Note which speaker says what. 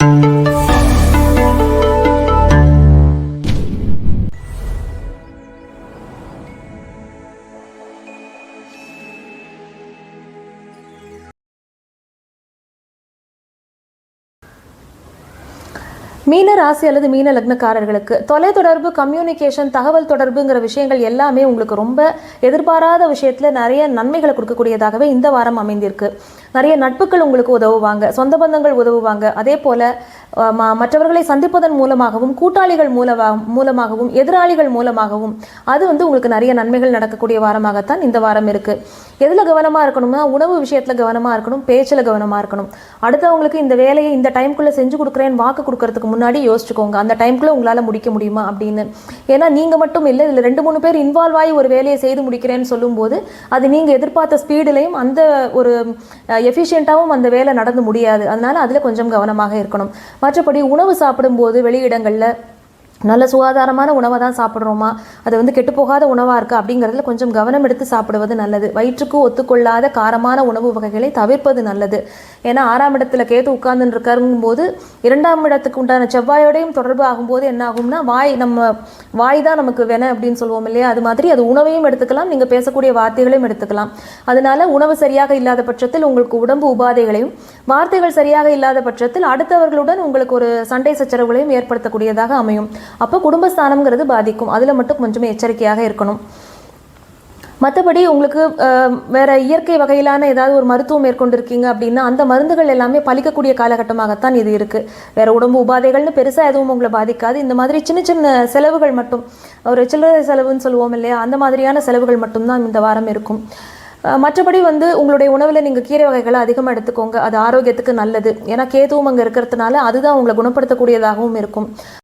Speaker 1: மீன ராசி அல்லது மீன லக்னக்காரர்களுக்கு தொலைத்தொடர்பு கம்யூனிகேஷன் தகவல் தொடர்புங்கிற விஷயங்கள் எல்லாமே உங்களுக்கு ரொம்ப எதிர்பாராத விஷயத்துல நிறைய நன்மைகளை கொடுக்கக்கூடியதாகவே இந்த வாரம் அமைந்திருக்கு. நிறைய நட்புகள் உங்களுக்கு உதவுவாங்க சொந்த பந்தங்கள் உதவுவாங்க. அதே போல் மற்றவர்களை சந்திப்பதன் மூலமாகவும் கூட்டாளிகள் மூலமாக மூலமாகவும் எதிராளிகள் மூலமாகவும் அது வந்து உங்களுக்கு நிறைய நன்மைகள் நடக்கக்கூடிய வாரமாகத்தான் இந்த வாரம் இருக்குது எதில் கவனமாக இருக்கணும்னா உணவு விஷயத்தில் கவனமாக இருக்கணும் பேச்சில் கவனமாக இருக்கணும். அடுத்தவங்களுக்கு இந்த வேலையை இந்த டைம்குள்ளே செஞ்சு கொடுக்குறேன்னு வாக்கு கொடுக்கறதுக்கு முன்னாடி யோசிச்சுக்கோங்க. அந்த டைம்குள்ளே உங்களால் முடிக்க முடியுமா அப்படின்னு. ஏன்னா நீங்கள் மட்டும் இல்லை இதில் ரெண்டு மூணு பேர் இன்வால்வ் ஆகி ஒரு வேலையை செய்து முடிக்கிறேன்னு சொல்லும்போது அது நீங்கள் எதிர்பார்த்த ஸ்பீடுலையும் அந்த ஒரு எஃபிஷியண்ட்டாகவும் அந்த வேலை நடந்து முடியாது. அதனால் அதில் கொஞ்சம் கவனமாக இருக்கணும். மற்றபடி உணவு சாப்பிடும்போது வெளியிடங்களில் நல்ல சுகாதாரமான உணவை தான் சாப்பிட்றோமா? அது வந்து கெட்டுப்போகாத உணவாக இருக்குது அப்படிங்கிறதுல கொஞ்சம் கவனம் எடுத்து சாப்பிடுவது நல்லது. வயிற்றுக்கு ஒத்துக்கொள்ளாத காரமான உணவு வகைகளை தவிர்ப்பது நல்லது. ஏன்னா ஆறாம் இடத்துல கேத்து உட்கார்ந்துட்டு இருக்காருங்கும் போது இரண்டாம் இடத்துக்கு உண்டான செவ்வாயோடையும் தொடர்பு ஆகும்போது என்ன ஆகும்னா வாய் நம்ம வாய் தான் நமக்கு வென அப்படின்னு சொல்லுவோம் இல்லையா? அது மாதிரி அது உணவையும் எடுத்துக்கலாம். நீங்கள் பேசக்கூடிய வார்த்தைகளையும் எடுத்துக்கலாம். அதனால உணவு சரியாக இல்லாத பட்சத்தில் உங்களுக்கு உடம்பு உபாதைகளையும் வார்த்தைகள் சரியாக இல்லாத பட்சத்தில் அடுத்தவர்களுடன் உங்களுக்கு ஒரு சண்டை சச்சரவுகளையும் ஏற்படுத்தக்கூடியதாக அமையும். அப்போ குடும்பஸ்தானம்ங்கிறது பாதிக்கும். அதில் மட்டும் கொஞ்சம் எச்சரிக்கையாக இருக்கணும். மற்றபடி உங்களுக்கு அஹ், வேற இயற்கை வகையிலான ஏதாவது ஒரு மருத்துவம் மேற்கொண்டிருக்கீங்க அப்படின்னா அந்த மருந்துகள் எல்லாமே பழிக்கக்கூடிய காலகட்டமாகத்தான் இது இருக்கு. வேற உடம்பு உபாதைகள்னு பெருசா எதுவும் உங்களை பாதிக்காது. இந்த மாதிரி சின்ன சின்ன செலவுகள் மட்டும் ஒரு சில்லறை செலவுன்னு சொல்லுவோம் இல்லையா அந்த மாதிரியான செலவுகள் மட்டும்தான் இந்த வாரம் இருக்கும். மற்றபடி வந்து உங்களுடைய உணவில் நீங்கள் கீரை வகைகளை அதிகமாக எடுத்துக்கோங்க. அது ஆரோக்கியத்துக்கு நல்லது. ஏன்னா கேதுவும் அங்கே இருக்கிறதுனால அதுதான் உங்களை குணப்படுத்தக்கூடியதாகவும் இருக்கும்.